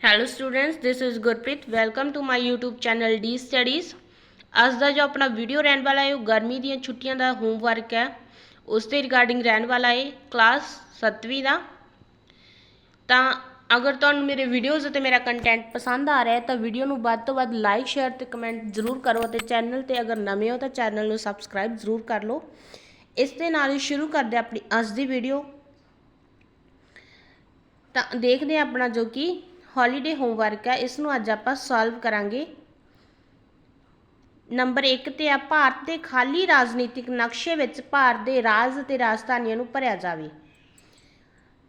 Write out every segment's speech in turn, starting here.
Hello students this is Gurpreet welcome to my YouTube channel D studies ਅੱਜ ਦਾ ਜੋ ਆਪਣਾ ਵੀਡੀਓ ਰਹਿਣ ਵਾਲਾ ਹੈ, ਉਹ ਗਰਮੀ ਦੀਆਂ ਛੁੱਟੀਆਂ ਦਾ ਹੋਮਵਰਕ ਹੈ। ਉਸ ਦੇ ਰਿਗਾਰਡਿੰਗ ਰਹਿਣ ਵਾਲਾ ਹੈ ਕਲਾਸ 7ਵੀਂ ਦਾ। ਤਾਂ ਅਗਰ ਤੁਹਾਨੂੰ ਮੇਰੇ ਵੀਡੀਓਜ਼ ਅਤੇ ਮੇਰਾ ਕੰਟੈਂਟ ਪਸੰਦ ਆ ਰਿਹਾ ਹੈ, ਤਾਂ ਵੀਡੀਓ ਨੂੰ ਵੱਧ ਤੋਂ ਵੱਧ ਲਾਈਕ ਸ਼ੇਅਰ ਤੇ ਕਮੈਂਟ ਜ਼ਰੂਰ ਕਰੋ ਅਤੇ ਚੈਨਲ ਤੇ ਅਗਰ ਨਵੇਂ ਹੋ, ਤਾਂ ਚੈਨਲ ਨੂੰ ਸਬਸਕ੍ਰਾਈਬ ਜ਼ਰੂਰ ਕਰ ਲਓ। ਇਸ ਦੇ ਨਾਲ ਹੀ ਸ਼ੁਰੂ ਕਰਦੇ ਆਪਣੀ ਅੱਜ ਦੀ ਵੀਡੀਓ ਤਾਂ ਦੇਖਦੇ ਹਾਂ ਆਪਣਾ ਜੋ ਕਿ ਹੌਲੀਡੇ ਹੋਮਵਰਕ ਹੈ ਇਸ ਨੂੰ ਅੱਜ ਆਪਾਂ ਸੋਲਵ ਕਰਾਂਗੇ। ਨੰਬਰ 1 ਤੇ ਆ, ਭਾਰਤ ਦੇ ਖਾਲੀ ਰਾਜਨੀਤਿਕ ਨਕਸ਼ੇ ਵਿੱਚ ਭਾਰਤ ਦੇ ਰਾਜ ਅਤੇ ਰਾਜਧਾਨੀਆਂ ਨੂੰ ਭਰਿਆ ਜਾਵੇ।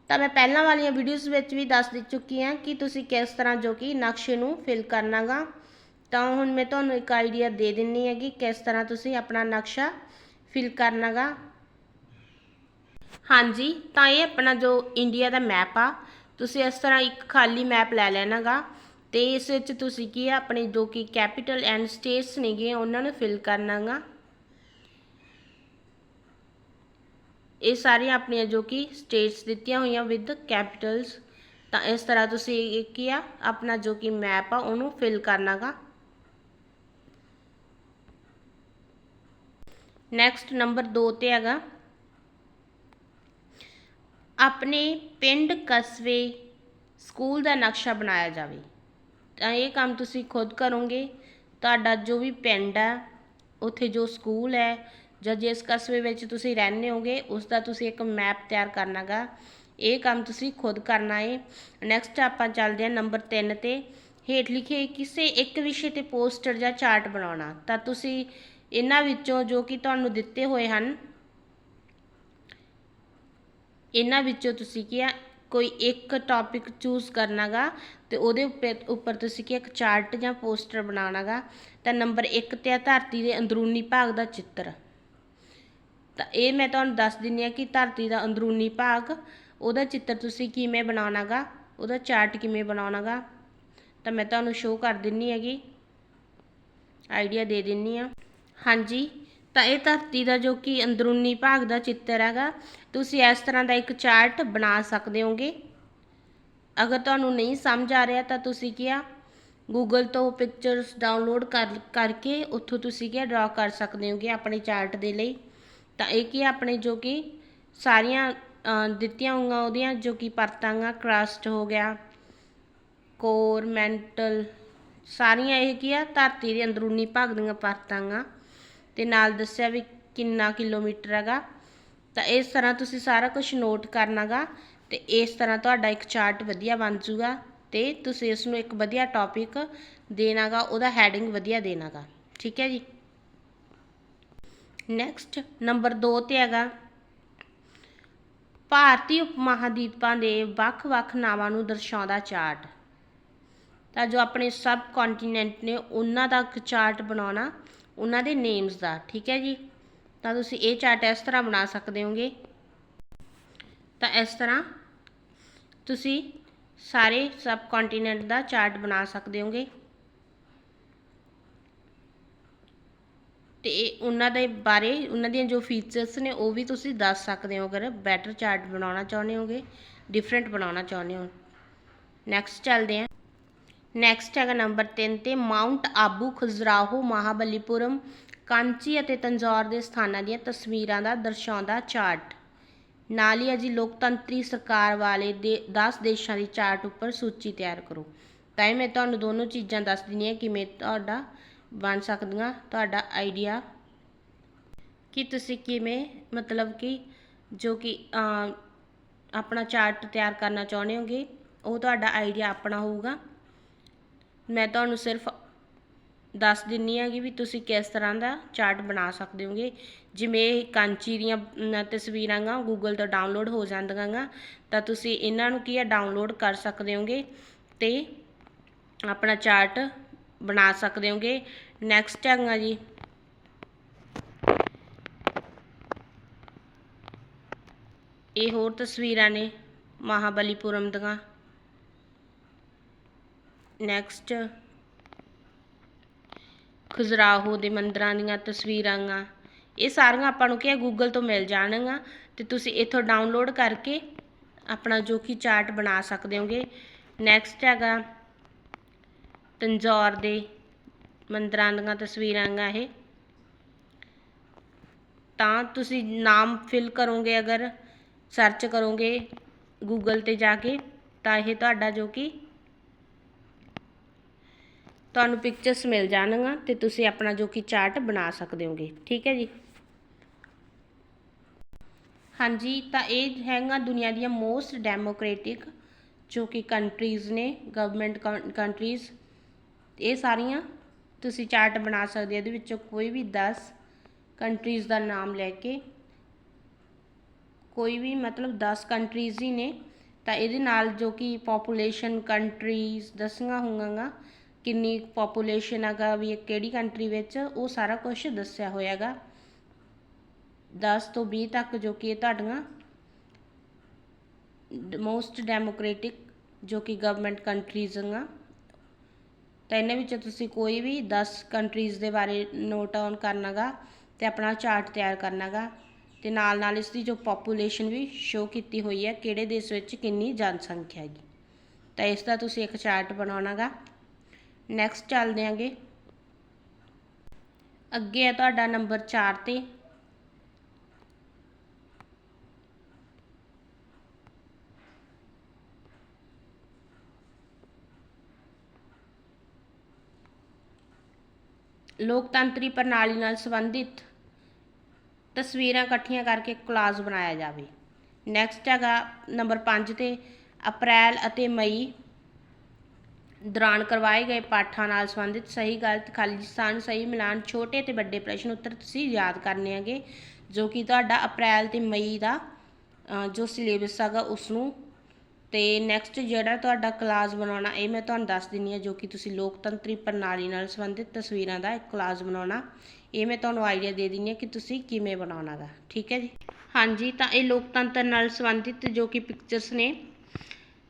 ਤਾਂ ਮੈਂ ਪਹਿਲਾਂ ਵਾਲੀਆਂ ਵੀਡੀਓਜ਼ ਵਿੱਚ ਵੀ ਦੱਸ ਦੇ ਚੁੱਕੀ ਹਾਂ ਕਿ ਤੁਸੀਂ ਕਿਸ ਤਰ੍ਹਾਂ ਜੋ ਕਿ ਨਕਸ਼ੇ ਨੂੰ ਫਿਲ ਕਰਨਾਗਾ ਤਾਂ ਹੁਣ ਮੈਂ ਤੁਹਾਨੂੰ ਇੱਕ ਆਈਡੀਆ ਦੇ ਦਿੰਨੀ ਹੈ ਕਿ ਕਿਸ ਤਰ੍ਹਾਂ ਤੁਸੀਂ ਆਪਣਾ ਨਕਸ਼ਾ ਫਿਲ ਕਰਨਾਗਾ ਹਾਂਜੀ, ਤਾਂ ਇਹ ਆਪਣਾ ਜੋ ਇੰਡੀਆ ਦਾ ਮੈਪ ਆ ਤੁਸੀਂ ਇਸ ਤਰ੍ਹਾਂ ਇੱਕ ਖਾਲੀ ਮੈਪ ਲੈ ਲੈਣਾਗਾ ਤੇ ਇਸ ਵਿੱਚ ਤੁਸੀਂ ਕੀ ਆ, ਆਪਣੇ ਜੋ ਕਿ ਕੈਪੀਟਲ ਐਂਡ ਸਟੇਟਸ ਨੇਗੇ, ਉਹਨਾਂ ਨੂੰ ਫਿਲ ਕਰਨਾਗਾ। ਇਹ ਸਾਰੀਆਂ ਆਪਣੀਆਂ ਜੋ ਕਿ ਸਟੇਟਸ ਦਿੱਤੀਆਂ ਹੋਈਆਂ ਵਿਦ ਕੈਪੀਟਲਸ ਤਾਂ ਇਸ ਤਰ੍ਹਾਂ ਤੁਸੀਂ ਕੀ ਆ, ਆਪਣਾ ਜੋ ਕਿ ਮੈਪ ਆ, ਉਹਨੂੰ ਫਿਲ ਕਰਨਾਗਾ। ਨੈਕਸਟ ਨੰਬਰ 2 ਤੇ ਹੈਗਾ। ਆਪਣੇ ਪਿੰਡ ਕਸਬੇ ਸਕੂਲ ਦਾ ਨਕਸ਼ਾ ਬਣਾਇਆ ਜਾਵੇ। ਤਾਂ ਇਹ ਕੰਮ ਤੁਸੀਂ ਖੁਦ ਕਰੋਗੇ। ਤੁਹਾਡਾ ਜੋ ਵੀ ਪਿੰਡ ਆ, ਉੱਥੇ ਜੋ ਸਕੂਲ ਹੈ ਜਾਂ ਜਿਸ ਕਸਬੇ ਵਿੱਚ ਤੁਸੀਂ ਰਹਿੰਦੇ ਹੋਗੇ ਉਸ ਦਾ ਤੁਸੀਂ ਇੱਕ ਮੈਪ ਤਿਆਰ ਕਰਨਾ ਗਾ ਇਹ ਕੰਮ ਤੁਸੀਂ ਖੁਦ ਕਰਨਾ ਹੈ ਨੈਕਸਟ ਆਪਾਂ ਚੱਲਦੇ ਹਾਂ ਨੰਬਰ 3 ਤੇ। ਹੇਠ ਲਿਖੇ ਕਿਸੇ ਇੱਕ ਵਿਸ਼ੇ ਤੇ ਪੋਸਟਰ ਜਾਂ ਚਾਰਟ ਬਣਾਉਣਾ। ਤਾਂ ਤੁਸੀਂ ਇਹਨਾਂ ਵਿੱਚੋਂ ਜੋ ਕਿ ਤੁਹਾਨੂੰ ਦਿੱਤੇ ਹੋਏ ਹਨ ਇਹਨਾਂ ਵਿੱਚੋਂ ਤੁਸੀਂ ਕੀ ਆ ਕੋਈ ਇੱਕ ਟੌਪਿਕ ਚੂਜ਼ ਕਰਨਾਗਾ ਤੇ ਉਹਦੇ ਉੱਪਰ ਉੱਪਰ ਤੁਸੀਂ ਕੀ ਇੱਕ ਚਾਰਟ ਜਾਂ ਪੋਸਟਰ ਬਣਾਉਣਾਗਾ। ਤਾਂ ਨੰਬਰ 1 ਤੇ ਆ ਧਰਤੀ ਦੇ ਅੰਦਰੂਨੀ ਭਾਗ ਦਾ ਚਿੱਤਰ। ਤਾਂ ਇਹ ਮੈਂ ਤੁਹਾਨੂੰ ਦੱਸ ਦਿੰਨੀ ਆ ਕਿ ਧਰਤੀ ਦਾ ਅੰਦਰੂਨੀ ਭਾਗ, ਉਹਦਾ ਚਿੱਤਰ ਤੁਸੀਂ ਕਿਵੇਂ ਬਣਾਉਣਾਗਾ, ਉਹਦਾ ਚਾਰਟ ਕਿਵੇਂ ਬਣਾਉਣਾਗਾ, ਤਾਂ ਮੈਂ ਤੁਹਾਨੂੰ ਸ਼ੋਅ ਕਰ ਦਿੰਨੀ ਹੈਗੀ। ਆਈਡੀਆ ਦੇ ਦਿੰਨੀ ਆ ਹਾਂਜੀ। ਤਾਂ ਇਹ ਧਰਤੀ ਦਾ ਜੋ ਕਿ ਅੰਦਰੂਨੀ ਭਾਗ ਦਾ ਚਿੱਤਰ ਹੈਗਾ, ਤੁਸੀਂ ਇਸ ਤਰ੍ਹਾਂ ਦਾ ਇੱਕ ਚਾਰਟ ਬਣਾ ਸਕਦੇ ਹੋਗੇ। ਅਗਰ ਤੁਹਾਨੂੰ ਨਹੀਂ ਸਮਝ ਆ ਰਿਹਾ ਤਾਂ ਤੁਸੀਂ ਕੀ ਆ ਗੂਗਲ ਤੋਂ ਪਿਕਚਰਸ ਡਾਊਨਲੋਡ ਕਰ, ਕਰਕੇ ਉੱਥੋਂ ਤੁਸੀਂ ਕੀ ਡਰਾ ਕਰ ਸਕਦੇ ਹੋਗੇ ਆਪਣੇ ਚਾਰਟ ਦੇ ਲਈ। ਤਾਂ ਇਹ ਕੀ ਆਪਣੇ ਜੋ ਕਿ ਸਾਰੀਆਂ ਦਿੱਤੀਆਂ ਹੋਈਆਂ ਉਹਦੀਆਂ ਜੋ ਕਿ ਪਰਤਾਂਗਾ ਕ੍ਰਸਟ ਹੋ ਗਿਆ ਕੋਰ ਮੈਂਟਲ ਸਾਰੀਆਂ ਇਹ ਕੀ ਆ? ਧਰਤੀ ਦੇ ਅੰਦਰੂਨੀ ਭਾਗ ਦੀਆਂ ਪਰਤਾਂਗਾ। ਤੇ ਨਾਲ ਦੱਸਿਆ ਵੀ ਕਿੰਨਾ ਕਿਲੋਮੀਟਰ ਹੈਗਾ। ਤਾਂ ਇਸ ਤਰ੍ਹਾਂ ਤੁਸੀਂ ਸਾਰਾ ਕੁਝ ਨੋਟ ਕਰਨਾਗਾ ਤੇ ਇਸ ਤਰ੍ਹਾਂ ਤੁਹਾਡਾ ਇੱਕ ਚਾਰਟ ਵਧੀਆ ਬਣ ਜੂਗਾ ਤੇ ਤੁਸੀਂ ਇਸ ਨੂੰ ਇੱਕ ਵਧੀਆ ਟੌਪਿਕ ਦੇਣਾਗਾ, ਉਹਦਾ ਹੈਡਿੰਗ ਵਧੀਆ ਦੇਣਾਗਾ। ਠੀਕ ਹੈ ਜੀ? ਨੈਕਸਟ ਨੰਬਰ 2 ਤੇ ਹੈਗਾ। ਭਾਰਤੀ ਉਪ ਮਹਾਦੀਪਾਂ ਦੇ ਵੱਖ-ਵੱਖ ਨਾਵਾਂ ਨੂੰ ਦਰਸਾਉਂਦਾ ਚਾਰਟ ਤਾਂ ਜੋ ਆਪਣੇ ਸਬ ਕੰਟੀਨੈਂਟ ਨੇ ਉਹਨਾਂ ਦਾ ਇੱਕ ਚਾਰਟ ਬਣਾਉਣਾ ਉਹਨਾਂ ਦੇ ਨੇਮਸ ਦਾ, ਠੀਕ ਹੈ ਜੀ? ਤਾਂ ਤੁਸੀਂ ਇਹ ਚਾਰਟ ਇਸ ਤਰ੍ਹਾਂ ਬਣਾ ਸਕਦੇ ਹੋਗੇ। ਤਾਂ ਇਸ ਤਰ੍ਹਾਂ ਤੁਸੀਂ ਸਾਰੇ ਸਬ ਕੰਟੀਨੈਂਟ ਦਾ ਚਾਰਟ ਬਣਾ ਸਕਦੇ ਹੋਗੇ। ਤੇ ਉਹਨਾਂ ਦੇ ਬਾਰੇ, ਉਹਨਾਂ ਦੀਆਂ ਜੋ ਫੀਚਰਸ ਨੇ, ਉਹ ਵੀ ਤੁਸੀਂ ਦੱਸ ਸਕਦੇ ਹੋ, ਅਗਰ ਬੈਟਰ ਚਾਰਟ ਬਣਾਉਣਾ ਚਾਹੁੰਦੇ ਹੋਗੇ ਡਿਫਰੈਂਟ ਬਣਾਉਣਾ ਚਾਹੁੰਦੇ ਹੋ। ਨੈਕਸਟ ਚੱਲਦੇ ਹਾਂ। ਨੈਕਸਟ ਹੈਗਾ ਨੰਬਰ 3 ਤੇ ਮਾਊਂਟ ਆਬੂ ਖਜ਼ਰਾਹੋ ਮਹਾਬਲੀਪੁਰਮ ਕਾਂਚੀ ਅਤੇ ਤੰਜੌਰ ਦੇ ਸਥਾਨਾਂ ਦੀਆਂ ਤਸਵੀਰਾਂ ਦਾ ਦਰਸਾਉਂਦਾ ਚਾਰਟ ਨਾਲ ਹੀ ਅਜੀ ਲੋਕਤੰਤਰੀ ਸਰਕਾਰ ਵਾਲੇ ਦੇ 10 ਦੇਸ਼ਾਂ ਦੀ ਚਾਰਟ ਉੱਪਰ ਸੂਚੀ ਤਿਆਰ ਕਰੋ। ਤਾਂ ਇਹ ਮੈਂ ਤੁਹਾਨੂੰ ਦੋਨੋਂ ਚੀਜ਼ਾਂ ਦੱਸ ਦਿੰਦੀ ਹਾਂ ਕਿਵੇਂ ਤੁਹਾਡਾ ਬਣ ਸਕਦੀਆਂ ਤੁਹਾਡਾ ਆਈਡੀਆ ਕਿ ਤੁਸੀਂ ਕਿਵੇਂ, ਮਤਲਬ ਕਿ ਜੋ ਕਿ ਆਪਣਾ ਚਾਰਟ ਤਿਆਰ ਕਰਨਾ ਚਾਹੁੰਦੇ ਹੋਗੇ, ਉਹ ਤੁਹਾਡਾ ਆਈਡੀਆ ਆਪਣਾ ਹੋਊਗਾ। ਮੈਂ ਤੁਹਾਨੂੰ ਸਿਰਫ ਦੱਸ ਦਿੰਨੀ ਕਿ ਵੀ ਤੁਸੀਂ ਕਿਸ ਤਰ੍ਹਾਂ ਦਾ ਚਾਰਟ ਬਣਾ ਸਕਦੇ ਹੋਗੇ। ਜਿਵੇਂ ਕਾਂਚੀ ਦੀਆਂ ਤਸਵੀਰਾਂ ਗਾ ਗੂਗਲ ਤੋਂ ਡਾਊਨਲੋਡ ਹੋ ਜਾਂਦੀਆਂ ਗਾ, ਤਾਂ ਤੁਸੀਂ ਇਹਨਾਂ ਨੂੰ ਕੀ ਆ ਡਾਊਨਲੋਡ ਕਰ ਸਕਦੇ ਹੋਗੇ ਤੇ ਆਪਣਾ ਚਾਰਟ ਬਣਾ ਸਕਦੇ ਹੋਗੇ। ਨੈਕਸਟ ਹੈਗਾ ਜੀ। ਇਹ ਹੋਰ ਤਸਵੀਰਾਂ ਨੇ ਮਹਾਬਲੀਪੁਰਮ ਦੀਆਂ। ਨੈਕਸਟ ਖੁਜਰਾਹੋ ਦੇ ਮੰਦਰਾਂ ਦੀਆਂ ਤਸਵੀਰਾਂ ਗਾ ਇਹ ਸਾਰੀਆਂ ਆਪਾਂ ਨੂੰ ਕਿਹਾ ਗੂਗਲ ਤੋਂ ਮਿਲ ਜਾਣਗੀਆਂ। ਤੇ ਤੁਸੀਂ ਇੱਥੋਂ ਡਾਊਨਲੋਡ ਕਰਕੇ ਆਪਣਾ ਜੋ ਕਿ ਚਾਰਟ ਬਣਾ ਸਕਦੇ ਹੋਗੇ। ਨੈਕਸਟ ਹੈਗਾ ਤੰਜੌਰ ਦੇ ਮੰਦਰਾਂ ਦੀਆਂ ਤਸਵੀਰਾਂ ਗਾ ਇਹ। ਤਾਂ ਤੁਸੀਂ ਨਾਮ ਫਿਲ ਕਰੋਗੇ, ਅਗਰ ਸਰਚ ਕਰੋਗੇ ਗੂਗਲ ਤੇ ਜਾ ਕੇ, ਤਾਂ ਇਹ ਤੁਹਾਡਾ ਜੋ ਕਿ ਤੁਹਾਨੂੰ ਪਿਕਚਰਸ ਮਿਲ ਜਾਣਗੀਆਂ ਤੇ ਤੁਸੀਂ ਆਪਣਾ ਜੋ ਕਿ ਚਾਰਟ ਬਣਾ ਸਕਦੇ ਹੋਗੇ। ਠੀਕ ਹੈ ਜੀ? ਹਾਂਜੀ, ਤਾਂ ਇਹ ਹੈਗਾ ਦੁਨੀਆ ਦੀਆਂ ਮੋਸਟ ਡੈਮੋਕ੍ਰੈਟਿਕ ਜੋ ਕਿ ਕੰਟਰੀਜ਼ ਨੇ ਗਵਰਨਮੈਂਟ ਕੰਟਰੀਜ਼ ਇਹ ਸਾਰੀਆਂ ਤੁਸੀਂ ਚਾਰਟ ਬਣਾ ਸਕਦੇ ਹੋ। ਇਹਦੇ ਵਿੱਚੋਂ ਕੋਈ ਵੀ 10 ਕੰਟਰੀਜ਼ ਦਾ ਨਾਮ ਲੈ ਕੇ, ਕੋਈ ਵੀ ਮਤਲਬ 10 ਕੰਟਰੀਜ਼ ਹੀ ਨੇ, ਤਾਂ ਇਹਦੇ ਨਾਲ ਜੋ ਕਿ ਪੋਪੂਲੇਸ਼ਨ ਕੰਟਰੀਜ਼ ਦੱਸੀਆਂ ਹੋਣਗੀਆਂ ਕਿੰਨੀ ਪੋਪੂਲੇਸ਼ਨ ਹੈਗਾ ਵੀ ਕਿਹੜੀ ਕੰਟਰੀ ਵਿੱਚ, ਉਹ ਸਾਰਾ ਕੁਝ ਦੱਸਿਆ ਹੋਇਆਗਾ। 10 ਤੋਂ 20 ਤੱਕ ਜੋ ਕਿ ਤੁਹਾਡੀਆਂ ਮੋਸਟ ਡੈਮੋਕ੍ਰੈਟਿਕ ਜੋ ਕਿ ਗਵਰਨਮੈਂਟ ਕੰਟਰੀਜ਼ ਆ। ਤਾਂ ਇਹਨਾਂ ਵਿੱਚੋਂ ਤੁਸੀਂ ਕੋਈ ਵੀ 10 ਕੰਟਰੀਜ਼ ਦੇ ਬਾਰੇ ਨੋਟ ਆਨ ਕਰਨਾਗਾ ਤੇ ਆਪਣਾ ਚਾਰਟ ਤਿਆਰ ਕਰਨਾਗਾ ਤੇ ਨਾਲ ਨਾਲ ਇਸ ਦੀ ਜੋ ਪੋਪੂਲੇਸ਼ਨ ਵੀ ਸ਼ੋ ਕੀਤੀ ਹੋਈ ਹੈ, ਕਿਹੜੇ ਦੇਸ਼ ਵਿੱਚ ਕਿੰਨੀ ਜਨਸੰਖਿਆ ਹੈਗੀ। ਤਾਂ ਇਸ ਦਾ ਤੁਸੀਂ ਇੱਕ ਚਾਰਟ ਬਣਾਉਣਾਗਾ। ਨੈਕਸਟ ਚੱਲਦੇ ਆਂਗੇ ਅੱਗੇ ਹੈ ਤੁਹਾਡਾ ਨੰਬਰ 4 ਤੇ। ਲੋਕਤੰਤਰੀ ਪ੍ਰਣਾਲੀ ਨਾਲ ਸੰਬੰਧਿਤ ਤਸਵੀਰਾਂ ਇਕੱਠੀਆਂ ਕਰਕੇ ਕੋਲਾਜ ਬਣਾਇਆ ਜਾਵੇ। ਨੈਕਸਟ ਹੈਗਾ ਨੰਬਰ 5 ਤੇ ਅਪ੍ਰੈਲ ਅਤੇ ਮਈ। ਦੌਰਾਨ ਕਰਵਾਏ ਗਏ ਪਾਠਾਂ ਨਾਲ ਸੰਬੰਧਿਤ ਸਹੀ ਗਲਤ ਖਾਲਿਸਤਾਨ ਸਹੀ ਮਿਲਾਨ, ਛੋਟੇ ਤੇ ਵੱਡੇ ਪ੍ਰਸ਼ਨ ਉੱਤਰ ਤੁਸੀਂ ਯਾਦ ਕਰਨੇ ਹੈਗੇ, ਜੋ ਕਿ ਤੁਹਾਡਾ ਅਪ੍ਰੈਲ ਤੇ ਮਈ ਦਾ ਜੋ ਸਿਲੇਬਸ ਹੈਗਾ ਉਸ ਨੂੰ ਤੇ ਨੈਕਸਟ ਜਿਹੜਾ ਤੁਹਾਡਾ ਕਲਾਸ ਬਣਾਉਣਾ, ਇਹ ਮੈਂ ਤੁਹਾਨੂੰ ਦੱਸ ਦਿੰਨੀ ਆ ਜੋ ਕਿ ਤੁਸੀਂ ਲੋਕਤੰਤਰੀ ਪ੍ਰਣਾਲੀ ਨਾਲ ਸੰਬੰਧਿਤ ਤਸਵੀਰਾਂ ਦਾ ਇੱਕ ਕਲਾਸ ਬਣਾਉਣਾ। ਇਹ ਮੈਂ ਤੁਹਾਨੂੰ ਆਈਡੀਆ ਦੇ ਦਿੰਨੀ ਆ ਕਿ ਤੁਸੀਂ ਕਿਵੇਂ ਬਣਾਉਣਾਗਾ ਠੀਕ ਹੈ ਜੀ? ਹਾਂਜੀ, ਤਾਂ ਇਹ ਲੋਕਤੰਤਰ ਨਾਲ ਸੰਬੰਧਿਤ ਜੋ ਕਿ ਪਿਕਚਰਸ ਨੇ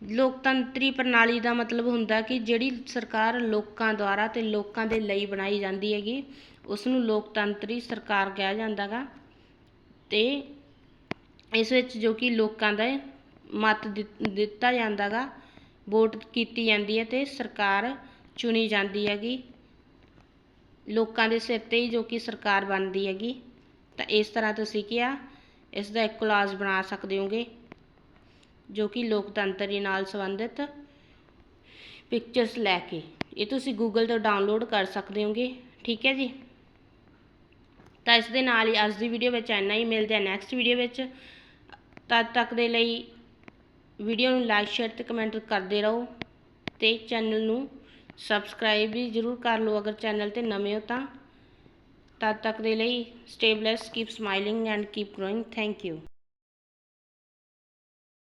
ਲੋਕਤੰਤਰੀ ਪ੍ਰਣਾਲੀ ਦਾ ਮਤਲਬ ਹੁੰਦਾ ਕਿ ਜਿਹੜੀ ਸਰਕਾਰ ਲੋਕਾਂ ਦੁਆਰਾ ਅਤੇ ਲੋਕਾਂ ਦੇ ਲਈ ਬਣਾਈ ਜਾਂਦੀ ਹੈਗੀ ਉਸ ਨੂੰ ਲੋਕਤੰਤਰੀ ਸਰਕਾਰ ਕਿਹਾ ਜਾਂਦਾ ਗਾ। ਅਤੇ ਇਸ ਵਿੱਚ ਜੋ ਕਿ ਲੋਕਾਂ ਦਾ ਮਤ ਦਿੱਤ- ਦਿੱਤਾ ਜਾਂਦਾਗਾ ਵੋਟ ਕੀਤੀ ਜਾਂਦੀ ਹੈ ਅਤੇ ਸਰਕਾਰ ਚੁਣੀ ਜਾਂਦੀ ਹੈਗੀ। ਲੋਕਾਂ ਦੇ ਸਿਰ ਤੇ ਹੀ ਜੋ ਕਿ ਸਰਕਾਰ ਬਣਦੀ ਹੈਗੀ। ਤਾਂ ਇਸ ਤਰ੍ਹਾਂ ਤੁਸੀਂ ਕਿਹਾ, ਇਸ ਦਾ ਇੱਕ ਕਲਾਸ ਬਣਾ ਸਕਦੇ ਹੋਗੇ। ਜੋ ਕਿ ਲੋਕਤੰਤਰੀ ਨਾਲ ਸੰਬੰਧਿਤ ਪਿਕਚਰਸ ਲੈ ਕੇ। ਇਹ ਤੁਸੀਂ ਗੂਗਲ ਤੋਂ ਡਾਊਨਲੋਡ ਕਰ ਸਕਦੇ ਹੋਗੇ। ਠੀਕ ਹੈ ਜੀ? ਤਾਂ ਇਸ ਦੇ ਨਾਲ ਹੀ ਅੱਜ ਦੀ ਵੀਡੀਓ ਵਿੱਚ ਇੰਨਾ ਹੀ। ਮਿਲਦੇ ਆ ਨੈਕਸਟ ਵੀਡੀਓ ਵਿੱਚ। ਤਦ ਤੱਕ ਦੇ ਲਈ ਵੀਡੀਓ ਨੂੰ ਲਾਈਕ ਸ਼ੇਅਰ ਤੇ ਕਮੈਂਟ ਕਰਦੇ ਰਹੋ। ਤੇ ਚੈਨਲ ਨੂੰ ਸਬਸਕ੍ਰਾਈਬ ਵੀ ਜ਼ਰੂਰ ਕਰ ਲਓ। ਅਗਰ ਚੈਨਲ ਤੇ ਨਵੇਂ ਹੋ ਤਾਂ। ਤਦ ਤੱਕ ਦੇ ਲਈ stay blessed keep smiling and keep growing thank you